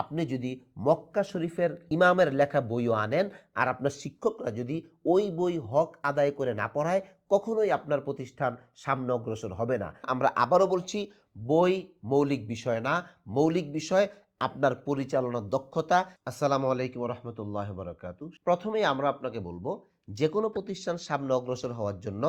আপনি যদি মক্কা শরীফের ইমামের লেখা বইও আনেন আর আপনার শিক্ষকরা যদি ওই বই হক আদায় করে না পড়ায়, কখনোই আপনার প্রতিষ্ঠান সামনে অগ্রসর হবে না। আমরা আবারও বলছি, বই মৌলিক বিষয় না। মৌলিক বিষয় আপনার পরিচালনার দক্ষতা। আসসালামু আলাইকুম রহমতুল্লাহ বরকাতু প্রথমেই আমরা আপনাকে বলব যে কোনো প্রতিষ্ঠান সামনে অগ্রসর হওয়ার জন্য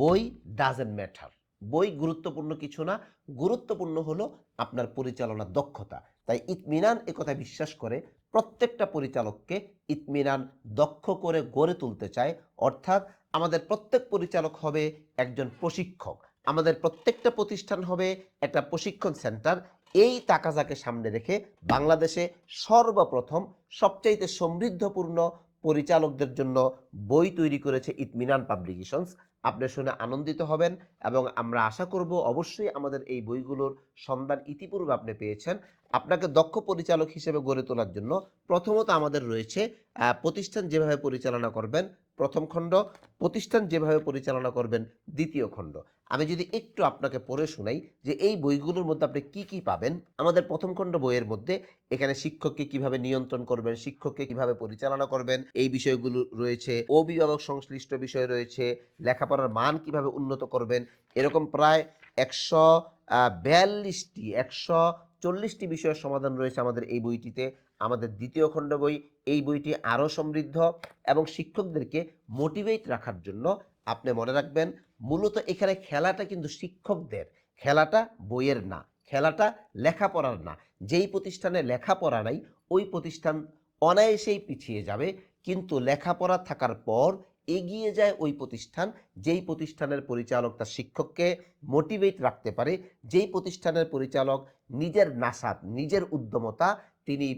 বই ডাজেন্ট ম্যাটার বই গুরুত্বপূর্ণ কিছু না, গুরুত্বপূর্ণ হলো আপনার পরিচালনার দক্ষতা। তাই ইতমিনান কথা বিশ্বাস করে প্রত্যেকটা পরিচালককে ইতমিনান দক্ষ করে গড়ে তুলতে চায়। অর্থাৎ আমাদের প্রত্যেক পরিচালক হবে একজন প্রশিক্ষক। আমাদের প্রত্যেকটা প্রতিষ্ঠান হবে একটা প্রশিক্ষণ সেন্টার। এই তাকাজাকে সামনে রেখে বাংলাদেশে সর্বপ্রথম সবচাইতে সমৃদ্ধপূর্ণ পরিচালকদের জন্য বই তৈরি করেছে ইতমিনান পাবলিকেশনস। আপনি শুনে আনন্দিত হবেন এবং আমরা আশা করব অবশ্যই আমাদের এই বইগুলোর সন্ধান ইতিপূর্বে আপনি পেয়েছেন। আপনাকে দক্ষ পরিচালক হিসেবে গড়ে তোলার জন্য প্রথমত আমাদের রয়েছে প্রতিষ্ঠান যেভাবে পরিচালনা করবেন প্রথম খণ্ড, প্রতিষ্ঠান যেভাবে পরিচালনা করবেন দ্বিতীয় খণ্ড। আমি যদি একটু আপনাকে পড়ে শোনাই যে এই বইগুলোর মধ্যে আপনি কি কি পাবেন। আমাদের প্রথম খণ্ড বইয়ের মধ্যে এখানে শিক্ষককে কীভাবে নিয়ন্ত্রণ করবেন, শিক্ষককে কীভাবে পরিচালনা করবেন, এই বিষয়গুলো রয়েছে, অভিভাবক সংশ্লিষ্ট বিষয় রয়েছে, লেখাপড়ার মান কীভাবে উন্নত করবেন, এরকম প্রায় একশো বিয়াল্লিশটি, একশো চল্লিশটি বিষয়ের সমাধান রয়েছে আমাদের এই বইটিতে। আমাদের দ্বিতীয় খণ্ড বই, এই বইটি আরও সমৃদ্ধ এবং শিক্ষকদেরকে মোটিভেট রাখার জন্য আপনি মনে রাখবেন, মূলত এখানে খেলাটা কিন্তু শিক্ষকদের, খেলাটা বইয়ের না, খেলাটা লেখাপড়ার না। যেই প্রতিষ্ঠানে লেখাপড়া নাই, ওই প্রতিষ্ঠান অনায়াসেই পিছিয়ে যাবে, কিন্তু লেখাপড়া থাকার পর এগিয়ে যায় ওই প্রতিষ্ঠান, যেই প্রতিষ্ঠানের পরিচালক তার শিক্ষককে মোটিভেট রাখতে পারে, যেই প্রতিষ্ঠানের পরিচালক নিজের নাসাত নিজের উদ্যমতা তিনি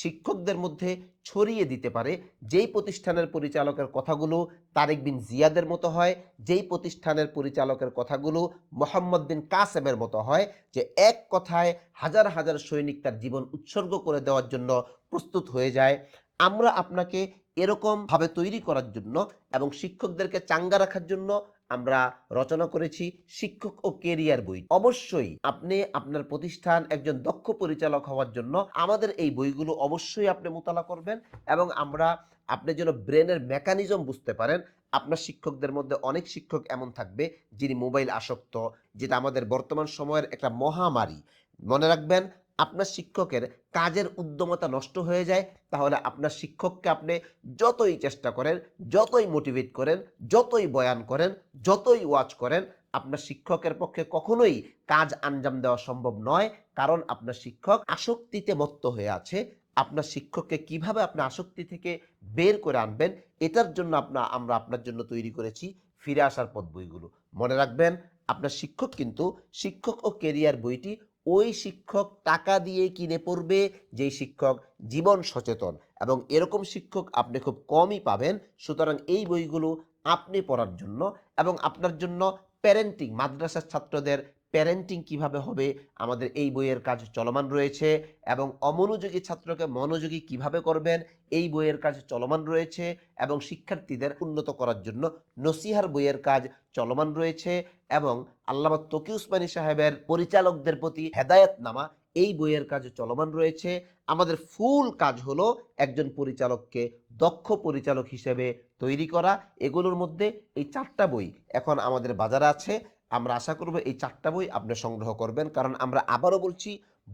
শিক্ষকদের মধ্যে ছড়িয়ে দিতে পারে। যেই প্রতিষ্ঠানের পরিচালকের কথাগুলো তারেক বিন জিয়াদের মতো হয়, যেই প্রতিষ্ঠানের পরিচালকের কথাগুলো মোহাম্মদ বিন কাসেমের মতো হয়, যে এক কথায় হাজার হাজার সৈনিক তার জীবন উৎসর্গ করে দেওয়ার জন্য প্রস্তুত হয়ে যায়। আমরা আপনাকে এরকম ভাবে তৈরি করার জন্য এবং শিক্ষকদেরকে চাঙ্গা রাখার জন্য আমরা রচনা করেছি শিক্ষক ও কেরিয়ার বই। অবশ্যই আপনি আপনার প্রতিষ্ঠান একজন দক্ষ পরিচালক হওয়ার জন্য আমাদের এই বইগুলো অবশ্যই আপনি মোতালা করবেন এবং আমরা আপনি যেন ব্রেনের মেকানিজম বুঝতে পারেন, আপনার শিক্ষকদের মধ্যে অনেক শিক্ষক এমন থাকবে যিনি মোবাইল আসক্ত, যেটা আমাদের বর্তমান সময়ের একটা মহামারী। মনে রাখবেন আপনার শিক্ষকের কাজের উদ্যমতা নষ্ট হয়ে যায়, তাহলে আপনার শিক্ষককে আপনি যতই চেষ্টা করেন, যতই মোটিভেট করেন, যতই বয়ান করেন, যতই ওয়াচ করেন, আপনার শিক্ষকের পক্ষে কখনোই কাজ আঞ্জাম দেওয়া সম্ভব নয়। কারণ আপনার শিক্ষক আসক্তিতে মত্ত হয়ে আছে। আপনার শিক্ষককে কীভাবে আপনি আসক্তি থেকে বের করে আনবেন, এটার জন্য আপনার আমরা আপনার জন্য তৈরি করেছি ফিরে আসার পথ বইগুলো। মনে রাখবেন, আপনার শিক্ষক কিন্তু শিক্ষক ও কেরিয়ার বইটি ওই শিক্ষক টাকা দিয়ে কিনে পড়বে, যেই শিক্ষক জীবন সচেতন। এবং এরকম শিক্ষক আপনি খুব কমই পাবেন। সুতরাং এই বইগুলো আপনি পড়ার জন্য এবং আপনার জন্য প্যারেন্টিং মাদ্রাসার ছাত্রদের প্যারেন্টিং কীভাবে হবে, আমাদের এই বইয়ের কাজ চলমান রয়েছে এবং অমনোযোগী ছাত্রকে মনোযোগী কীভাবে করবেন, এই বইয়ের কাজ চলমান রয়েছে এবং শিক্ষার্থীদের উন্নত করার জন্য নসিহার বইয়ের কাজ চলমান রয়েছে এবং আল্লামা তকি উসমানী সাহেবের পরিচালকদের প্রতি হেদায়েতনামা এই বইয়ের কাজ চলমান রয়েছে। আমাদের ফুল কাজ হলো একজন পরিচালককে দক্ষ পরিচালক হিসেবে তৈরি করা। এগুলোর মধ্যে এই চারটা বই এখন আমাদের বাজারে আছে। আমরা আশা করব এই চারটা বই আপনি সংগ্রহ করবেন। কারণ আমরা আবারও বলছি,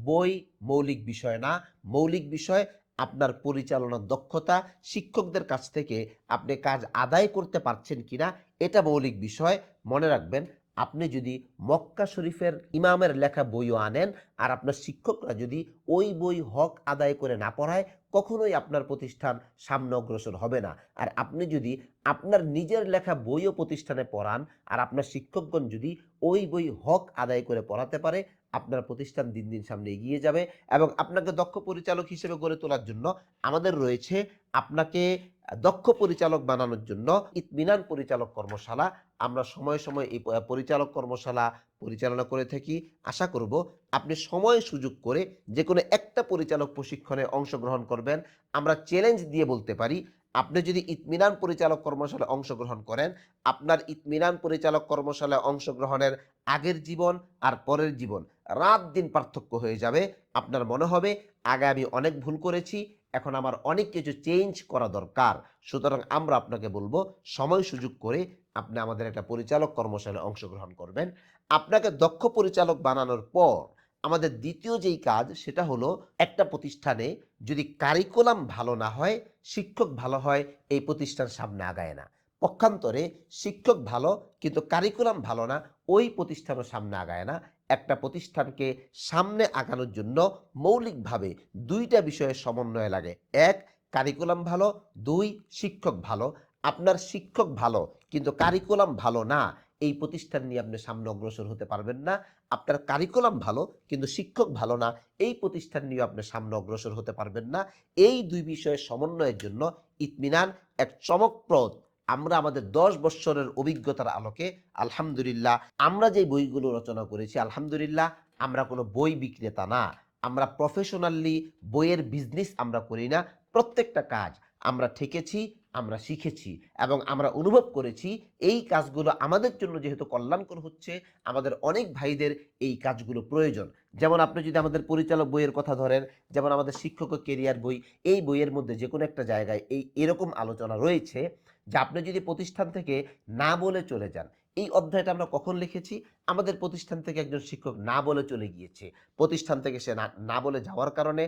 বই মৌলিক বিষয় না। মৌলিক বিষয় আপনার পরিচালনার দক্ষতা, শিক্ষকদের কাছ থেকে আপনি কাজ আদায় করতে পারছেন কিনা, এটা মৌলিক বিষয়। মনে রাখবেন আপনি যদি মক্কা শরীফের ইমামের লেখা বইও আনেন আর আপনার শিক্ষকরা যদি ওই বই হক আদায় করে না পড়ায়, কখনোই আপনার প্রতিষ্ঠান সামনে অগ্রসর হবে না। আর আপনি যদি আপনার নিজের লেখা বইও প্রতিষ্ঠানে পড়ান আর আপনার শিক্ষকগণ যদি ওই বই হক আদায় করে পড়াতে পারে, আপনার প্রতিষ্ঠান দিন দিন সামনে এগিয়ে যাবে এবং আপনাকে দক্ষ পরিচালক হিসেবে গড়ে তোলার জন্য আমাদের রয়েছে আপনাকে দক্ষ পরিচালক বানানোর জন্য ইতমিনান পরিচালক কর্মশালা। আমরা সময়ে সময়ে এই পরিচালক কর্মশালা পরিচালনা করে থাকি। আশা করব আপনি সময় সুযোগ করে যে কোনো একটা পরিচালক প্রশিক্ষণে অংশগ্রহণ করবেন। আমরা চ্যালেঞ্জ দিয়ে বলতে পারি, আপনি যদি ইতমিনান পরিচালক কর্মশালায় অংশগ্রহণ করেন, আপনার ইতমিনান পরিচালক কর্মশালায় অংশগ্রহণের আগের জীবন আর পরের জীবন রাত দিন পার্থক্য হয়ে যাবে। আপনার মনে হবে, আগে আমি অনেক ভুল করেছি এখন আমার অনেক কিছু চেঞ্জ করা দরকার। সুতরাং আমরা আপনাকে বলব, সময় সুযোগ করে আপনি আমাদের একটা পরিচালক কর্মশালায় অংশগ্রহণ করবেন। আপনাকে দক্ষ পরিচালক বানানোর পর আমাদের দ্বিতীয় যেই কাজ, সেটা হলো একটা প্রতিষ্ঠানে যদি কারিকুলাম ভালো না হয়, শিক্ষক ভালো হয়, এই প্রতিষ্ঠান সামনে আগায় না। পক্ষান্তরে শিক্ষক ভালো, কিন্তু কারিকুলাম ভালো না ওই প্রতিষ্ঠানও সামনে আগায় না। একটা প্রতিষ্ঠানকে সামনে আগানোর জন্য মৌলিকভাবে দুইটা বিষয়ের সমন্বয় লাগে। এক কারিকুলাম ভালো। দুই, শিক্ষক ভালো। আপনার শিক্ষক ভালো, কিন্তু কারিকুলাম ভালো না, এই প্রতিষ্ঠান নিয়ে আপনি সামনে অগ্রসর হতে পারবেন না। আপনার কারিকুলাম ভালো, কিন্তু শিক্ষক ভালো না, এই প্রতিষ্ঠান নিয়ে আপনি সামনে অগ্রসর হতে পারবেন না। এই দুই বিষয়ের সমন্বয়ের জন্য ইতমিনান এক চমকপ্রদ আমরা আমাদের দশ বৎসরের অভিজ্ঞতার আলোকে আলহামদুলিল্লাহ আমরা যে বইগুলো রচনা করেছি, আলহামদুলিল্লাহ আমরা কোনো বই বিক্রেতা না। আমরা প্রফেশনালি বইয়ের বিজনেস আমরা করি না, প্রত্যেকটা কাজ আমরা ঠেকেছি, আমরা শিখেছি এবং আমরা অনুভব করেছি এই কাজগুলো আমাদের জন্য যেহেতু কল্যাণকর হচ্ছে, আমাদের অনেক ভাইদের এই কাজগুলো প্রয়োজন। যেমন আপনি যদি আমাদের পরিচালক বইয়ের কথা ধরেন, যেমন আমাদের শিক্ষক কেরিয়ার বই, এই বইয়ের মধ্যে যে কোনো একটা জায়গায় এই এরকম আলোচনা রয়েছে যে আপনি যদি প্রতিষ্ঠান থেকে না বলে চলে যান, এই অধ্যায়টা আমরা কখন লিখেছি? আমাদের প্রতিষ্ঠান থেকে একজন শিক্ষক না বলে চলে গিয়েছে। প্রতিষ্ঠান থেকে সে না বলে যাওয়ার কারণে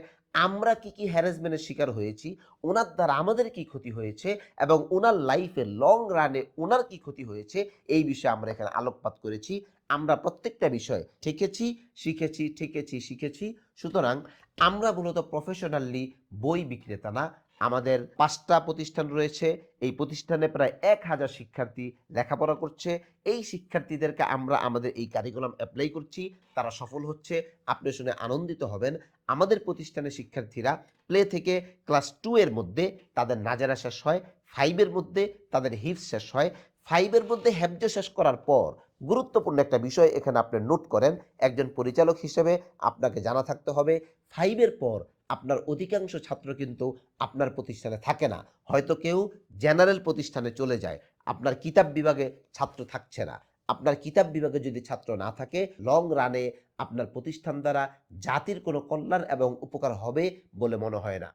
আমরা কি কি হ্যারাসমেন্টের শিকার হয়েছি? ওনার দ্বারা আমাদের কি ক্ষতি হয়েছে? এবং ওনার লাইফে লং রানে ওনার কি ক্ষতি হয়েছে? এই বিষয়ে আমরা এখানে আলোকপাত করেছি। আমরা প্রত্যেকটা বিষয় শিখেছি শিখেছি ঠিকেছি শিখেছি। সুতরাং আমরা মূলত প্রফেশনালি বই বিক্রেতা না। আমাদের পাঁচটা প্রতিষ্ঠান রয়েছে। এই প্রতিষ্ঠানে প্রায় এক হাজার শিক্ষার্থী লেখাপড়া করছে। এই শিক্ষার্থীদেরকে আমরা আমাদের এই কারিকুলাম অ্যাপ্লাই করছি। তারা সফল হচ্ছে। আপনি শুনে আনন্দিত হবেন। আমাদের প্রতিষ্ঠানের শিক্ষার্থীরা প্লে থেকে ক্লাস টু এর মধ্যে তাদের নাজারা শেষ হয়। ফাইভের মধ্যে তাদের হিপস শেষ হয়। ফাইভের মধ্যে হ্যাবজ শেষ করার পর গুরুত্বপূর্ণ একটা বিষয় এখানে আপনি নোট করেন। একজন পরিচালক হিসেবে আপনাকে জানা থাকতে হবে। ফাইভের পর আপনার অধিকাংশ ছাত্র কিন্তু আপনার প্রতিষ্ঠানে থাকে না। হয়তো কেউ জেনারেল প্রতিষ্ঠানে চলে যায়, আপনার কিতাব বিভাগে ছাত্র থাকছে না। আপনার কিতাব বিভাগে যদি ছাত্র না থাকে লং রানে আপনার প্রতিষ্ঠান দ্বারা জাতির কোনো কল্যাণ এবং উপকার হবে বলে মনে হয় না।